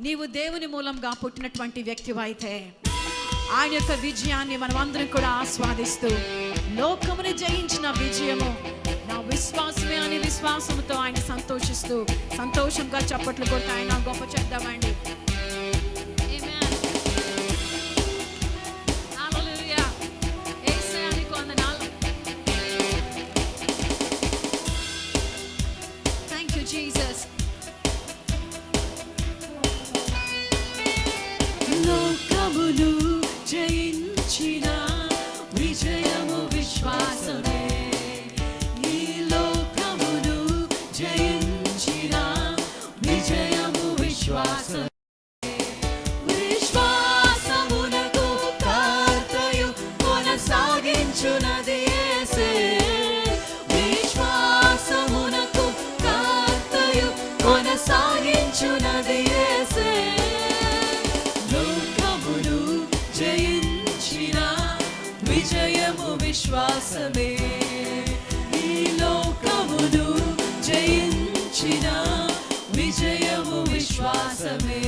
నీవు దేవుని మూలంగా పుట్టినటువంటి వ్యక్తివైతే ఆయన యొక్క విజయాన్ని మనం అందరం కూడా ఆస్వాదిస్తూ లోకముని జయించిన విజయము నా విశ్వాసమే అని విశ్వాసంతో ఆయన సంతోషిస్తూ సంతోషంగా చప్పట్లు కొడుతూ ఆయన గొప్ప చేద్దామండి విజయము విశ్వాసమే. విశ్వాసమునకు కార్తయు కొనసాగించునది యేసే. విశ్వాసమునకు కార్తయు కొనసాగించునది యేసే. లోకమును జయించిన విజయము విశ్వాసమే. విశ్వాసమే.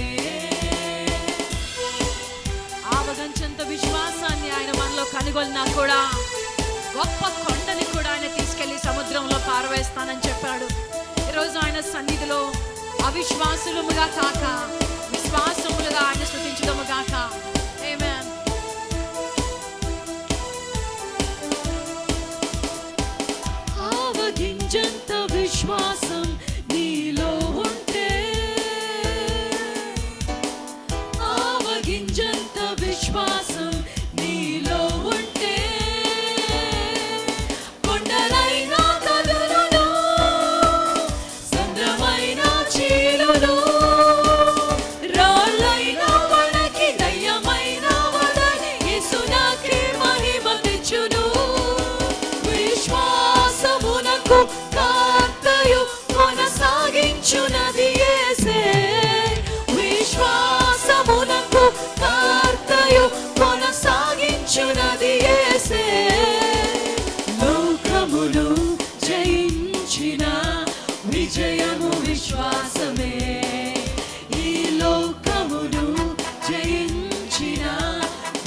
విశ్వాసాన్ని ఆయన మనలో కనుగొన్నా కూడా గొప్ప కొండని కూడా ఆయన తీసుకెళ్ళి సముద్రంలో పారవేస్తానని చెప్పాడు. ఈరోజు ఆయన సన్నిధిలో అవిశ్వాసులముగా కాక విశ్వాసములుగా ఆయన స్థుతించడము గాక.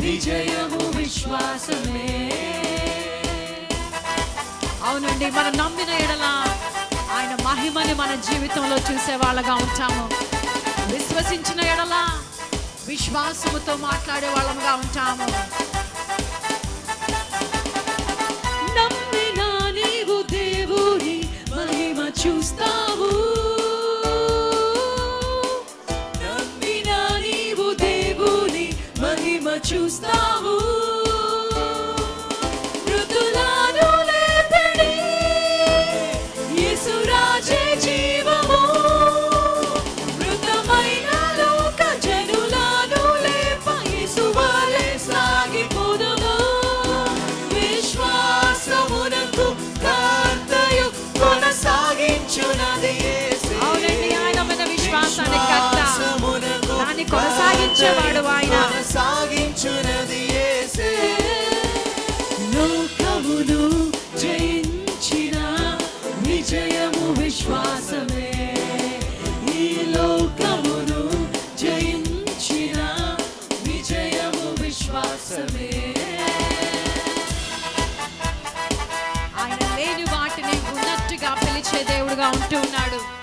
విజయము విశ్వాసమే. అవునండి మనం నమ్మిన ఎడల ఆయన మహిమని మన జీవితంలో చూసే వాళ్ళగా ఉంటాము. విశ్వసించిన ఎడల విశ్వాసముతో మాట్లాడే వాళ్ళముగా ఉంటాము. నమ్మిన నీవు దేవుని మహిమ చూస్తా చూస్తావు మృతులను లేపడి యేసురాజే జీవము మృతమైన లోక జనులను లేప యేసువలే సాగిపోదును విశ్వాసమునకు కార్తయు కొనసాగించునది. అవునండి, ఆయన మన విశ్వాసానికి కర్త. విశ్వాసమునకు దాన్ని కొనసాగించేవాడు ఆయన. కొనసాగించునది యేసే. లోకమును జయించిన విజయము విశ్వాసమే. ఈ లోకమును జయించిన విజయము విశ్వాసమే. ఆయన లేని వాటిని ఉన్నట్టుగా పిలిచే దేవుడుగా ఉంటూ ఉన్నాడు.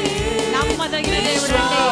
They